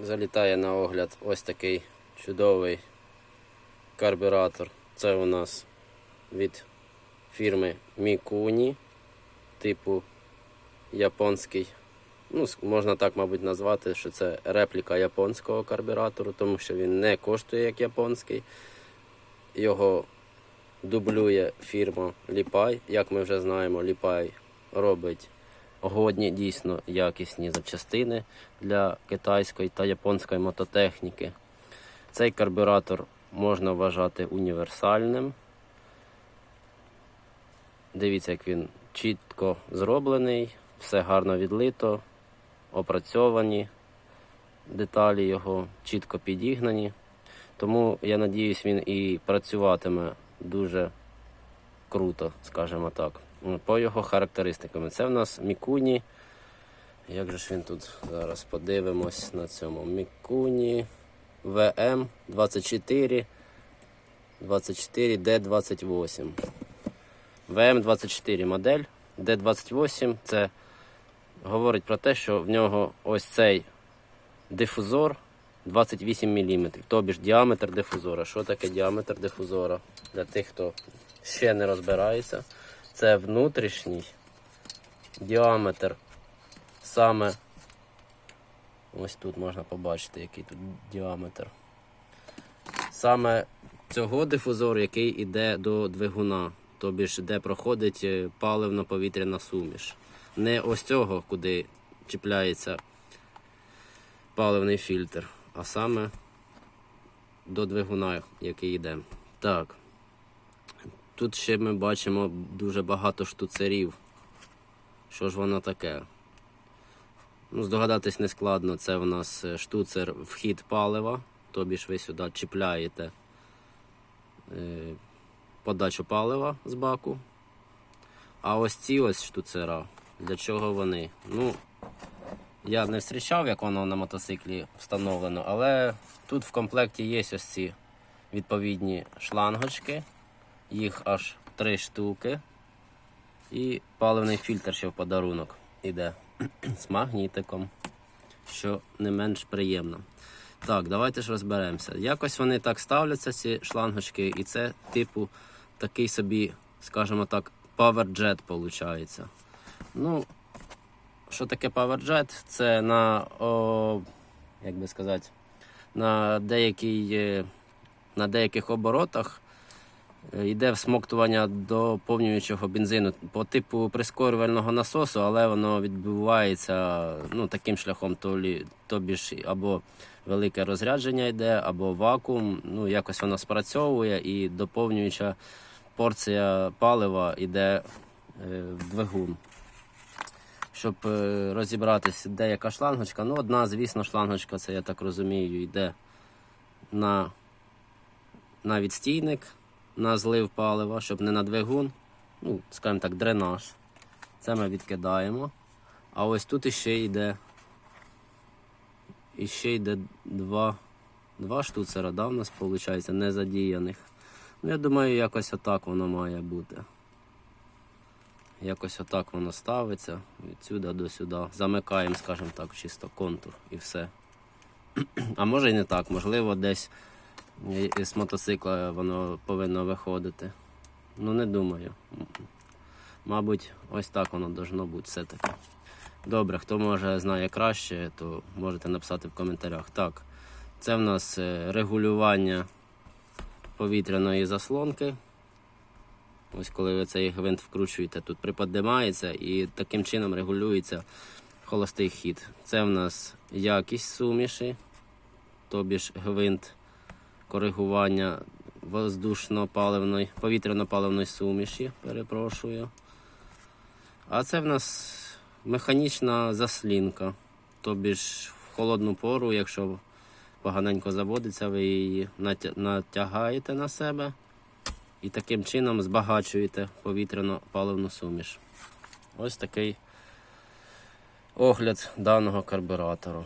Залітає на огляд ось такий чудовий карбюратор. Це у нас від фірми Mikuni, типу японський. Ну, можна так, мабуть, назвати, що це репліка японського карбюратору, тому що він не коштує як японський. Його дублює фірма Ліпай. Як ми вже знаємо, Ліпай робить годні, дійсно якісні запчастини для китайської та японської мототехніки. Цей карбюратор можна вважати універсальним. Дивіться, як він чітко зроблений, все гарно відлито, опрацьовані деталі його чітко підігнані. Тому я надіюсь, він і працюватиме дуже круто, скажімо так. По його характеристикам. Це в нас Мікуні. Як же ж він тут зараз подивимось на цьому Мікуні ВМ 24 24 D28. ВМ24 модель. D28 це говорить про те, що в нього ось цей дифузор 28 мм, тобі ж діаметр дифузора. Що таке діаметр дифузора? Для тих, хто ще не розбирається, це внутрішній діаметр саме. Ось тут можна побачити, який тут діаметр. Саме цього дифузору, який йде до двигуна, тобі ж де проходить е, паливно-повітряна суміш. Не ось цього, куди чіпляється паливний фільтр, а саме до двигуна, який йде. Так. Тут ще ми бачимо дуже багато штуцерів. Що ж воно таке? Ну, здогадатись не складно, це в нас е, штуцер вхід палива, тобі ж ви сюди чіпляєте е, подачу палива з баку. А ось ці ось штуцера, для чого вони? Ну, я не зустрічав, як воно на мотоциклі встановлено, але тут в комплекті є ось ці відповідні шлангочки, їх аж три штуки. І паливний фільтр ще в подарунок іде з магнітиком, що не менш приємно. Так, давайте ж розберемося. Якось вони так ставляться, ці шлангочки, і це, типу, такий собі, скажімо так, PowerJet виходить. Ну, що таке PowerJet? Це на, о, як би сказати, на, деякій, е, на деяких оборотах йде всмоктування доповнюючого бензину по типу прискорювального насосу, але воно відбувається ну, таким шляхом, то тобі ж або велике розрядження йде, або вакуум. Ну, якось воно спрацьовує і доповнююча порція палива йде е, в двигун. Щоб е, розібратися, де яка шлангочка. Ну, одна, звісно, шлангочка, це я так розумію, йде на, на відстійник, на злив палива, щоб не на двигун. Ну, скажімо так, дренаж. Це ми відкидаємо. А ось тут іще йде. Іще йде два, два штуцера, да, в нас виходить, незадіяних. Ну, я думаю, якось отак воно має бути. Якось отак воно ставиться від сюди до сюди. Замикаємо, скажімо так, чисто контур і все. А може і не так, можливо, десь і- з мотоцикла воно повинно виходити. Ну не думаю. Мабуть, ось так воно должно бути все-таки. Добре, хто може знає краще, то можете написати в коментарях. Так, це в нас е, регулювання повітряної заслонки. Ось коли ви цей гвинт вкручуєте, тут приподнимається і таким чином регулюється холостий хід. Це в нас якість суміші, тобі ж гвинт коригування воздушно-паливної, повітряно-паливної суміші, перепрошую. А це в нас механічна заслінка. Тобі ж в холодну пору, якщо поганенько заводиться, ви її натягаєте на себе і таким чином збагачуєте повітряно-паливну суміш. Ось такий огляд даного карбюратору.